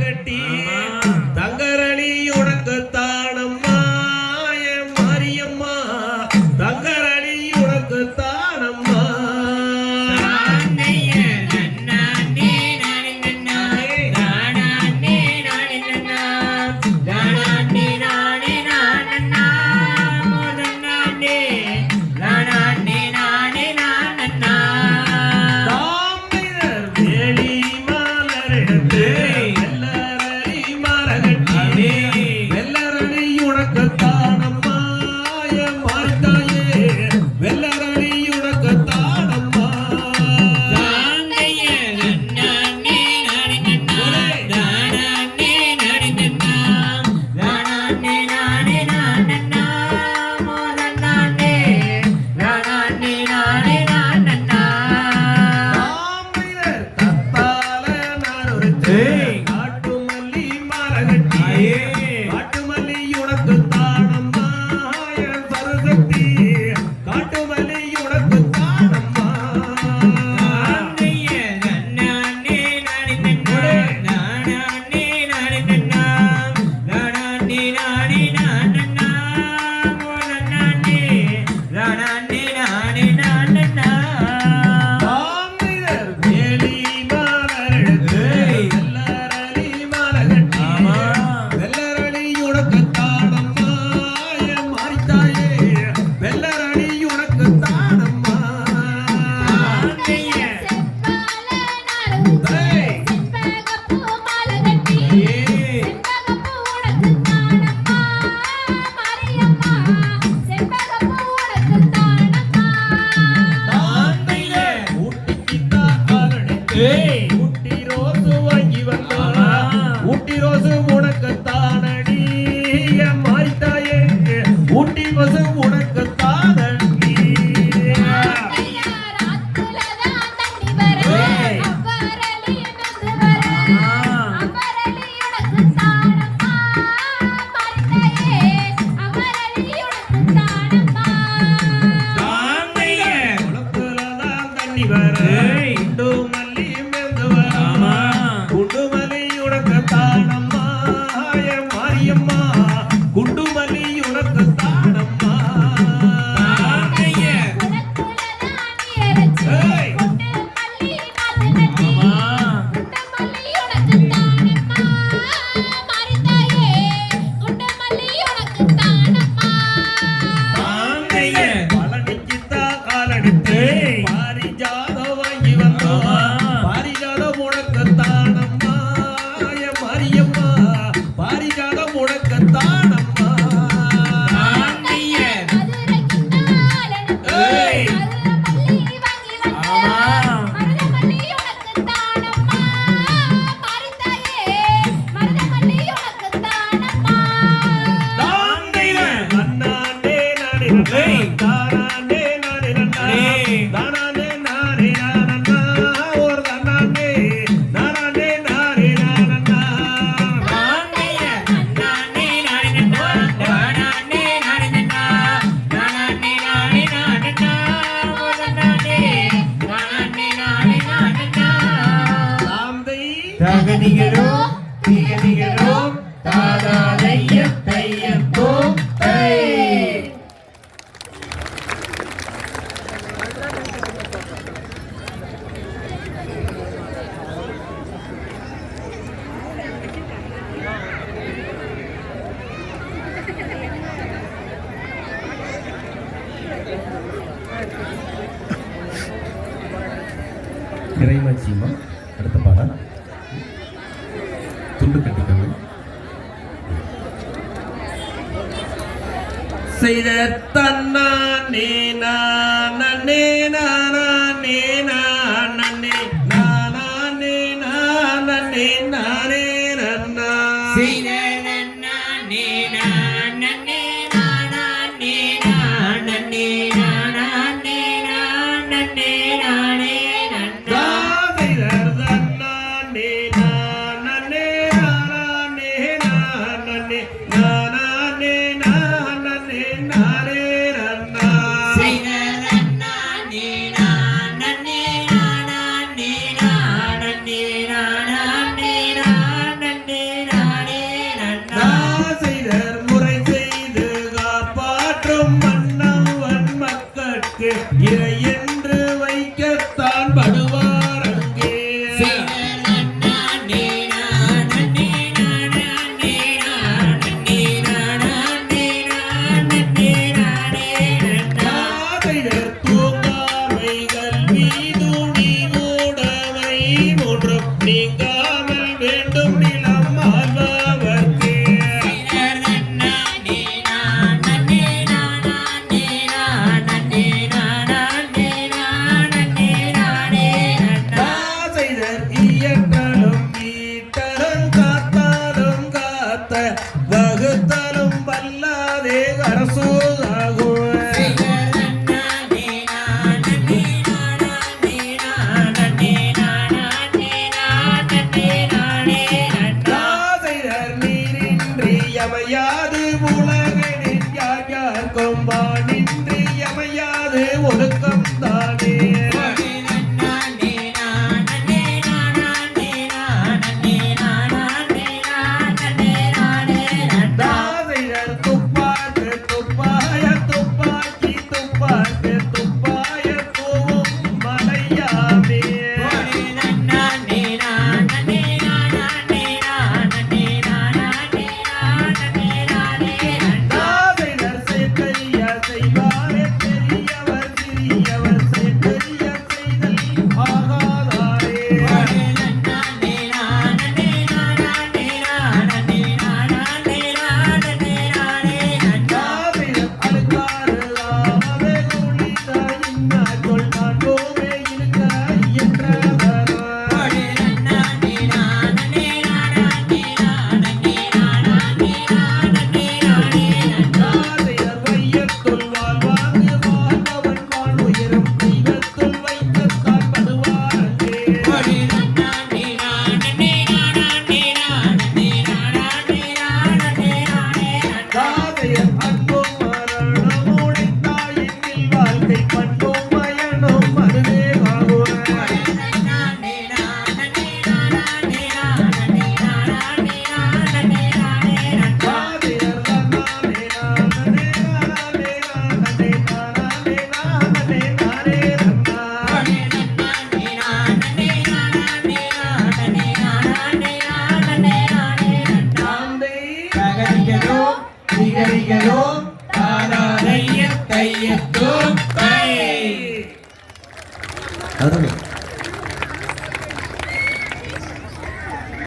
கட்டி রসব காணும் திகழோ திக திகழோ தாதாதைய தையப்போ தை இறைமச்சிமா துண்டு கட்டுக்கங்க. செய்த தன்னே நானே நானே நானே நானே நானே நானே நன்னா செய்த இயக்கலும் ஈட்டலும் go.